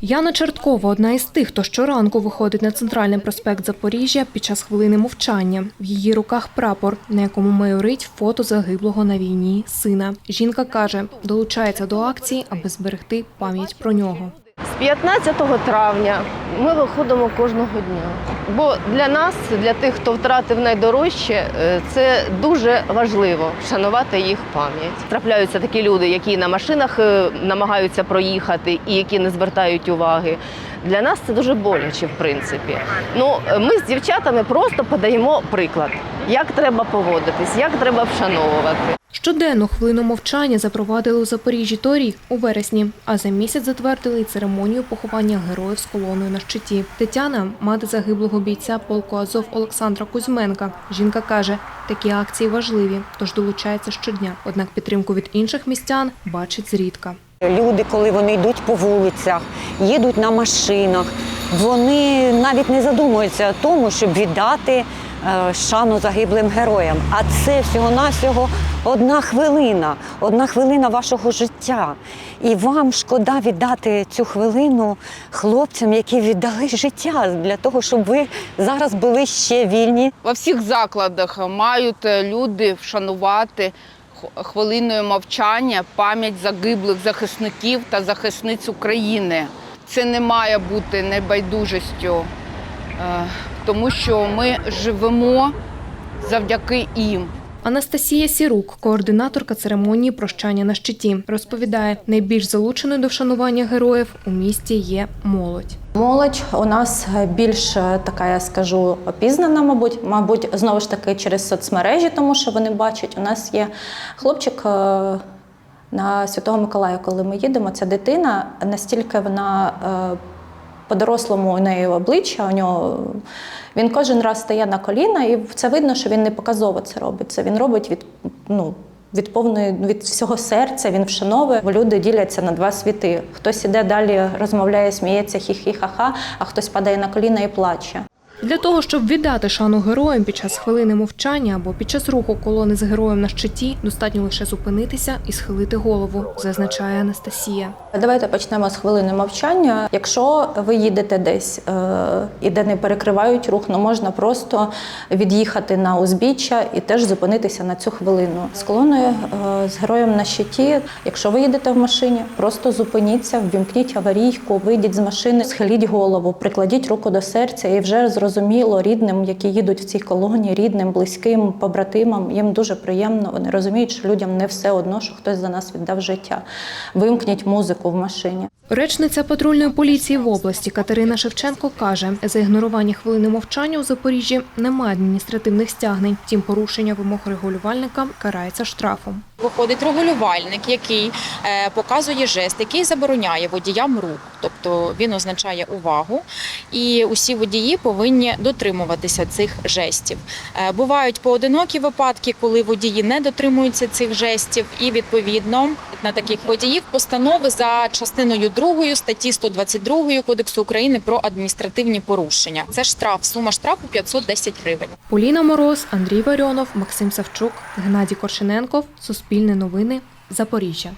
Яна Черткова одна із тих, хто щоранку виходить на центральний проспект Запоріжжя під час хвилини мовчання. В її руках прапор, на якому майорить фото загиблого на війні сина. Жінка каже, долучається до акції, аби зберегти пам'ять про нього. З 15 травня ми виходимо кожного дня. Бо для нас, для тих, хто втратив найдорожче, е, це дуже важливо вшанувати їх пам'ять. Трапляються такі люди, які на машинах е, намагаються проїхати і які не звертають уваги. Для нас це дуже боляче, в принципі. Ну, ми з дівчатами просто подаємо приклад, як треба поводитись, як треба вшановувати. Щоденну хвилину мовчання запровадили у Запоріжжі торік у вересні, а за місяць затвердили церемонію поховання героїв з колоною на щиті. Тетяна, мати загиблого бійця полку Азов Олександра Кузьменка. Жінка каже, такі акції важливі, тож долучається щодня. Однак підтримку від інших містян бачить зрідка. Люди, коли вони йдуть по вулицях, їдуть на машинах, вони навіть не задумуються тому, щоб віддати шану загиблим героям. А це всього-навсього одна хвилина, одна хвилина вашого життя. І вам шкода віддати цю хвилину хлопцям, які віддали життя для того, щоб ви зараз були ще вільні. Во всіх закладах мають е, люди вшанувати хвилиною мовчання пам'ять загиблих захисників та захисниць України. Це не має бути небайдужістю, е, тому що ми живемо завдяки їм. Анастасія Сірук, координаторка церемонії прощання на щиті, розповідає, найбільш залученою до вшанування героїв у місті є молодь. Молодь у нас більш е, така, я скажу, опізнана, мабуть, мабуть, знову ж таки через соцмережі, тому що вони бачать. У нас є хлопчик е, на Святого Миколая, коли ми їдемо. Ця дитина настільки вона е, по-дорослому у неї обличчя, у нього він кожен раз стає на коліна, і це видно, що він не показово це робить. Це він робить від ну. Від повної від всього серця він вшановує, бо люди діляться на два світи. Хтось іде далі, розмовляє, сміється, хі-хі-ха-ха, а хтось падає на коліна і плаче. Для того, щоб віддати шану героям під час хвилини мовчання або під час руху колони з героєм на щиті, достатньо лише зупинитися і схилити голову, зазначає Анастасія. Давайте почнемо з хвилини мовчання. Якщо ви їдете десь е, і де не перекривають рух, ну можна просто від'їхати на узбіччя і теж зупинитися на цю хвилину. З колоною е, з героєм на щиті. Якщо ви їдете в машині, просто зупиніться, ввімкніть аварійку, вийдіть з машини, схиліть голову, прикладіть руку до серця, і вже зрозуміло рідним, які їдуть в цій колонії, рідним, близьким, побратимам. Їм дуже приємно. Вони розуміють, що людям не все одно, що хтось за нас віддав життя. Вимкніть музику в машині. Речниця патрульної поліції в області Катерина Шевченко каже, за ігнорування хвилини мовчання у Запоріжжі немає адміністративних стягнень. Втім, порушення вимог регулювальника карається штрафом. Виходить регулювальник, який е, показує жест, який забороняє водіям рух. Тобто він означає увагу, і усі водії повинні дотримуватися цих жестів. Е, бувають поодинокі випадки, коли водії не дотримуються цих жестів, і відповідно на таких водіїв постанови за частиною 2 статті 122 Кодексу України про адміністративні порушення. Це штраф, сума штрафу 510 гривень. Поліна Мороз, Андрій Варіонов, Максим Савчук, Геннадій Коршиненков Суспільне новини, Запоріжжя.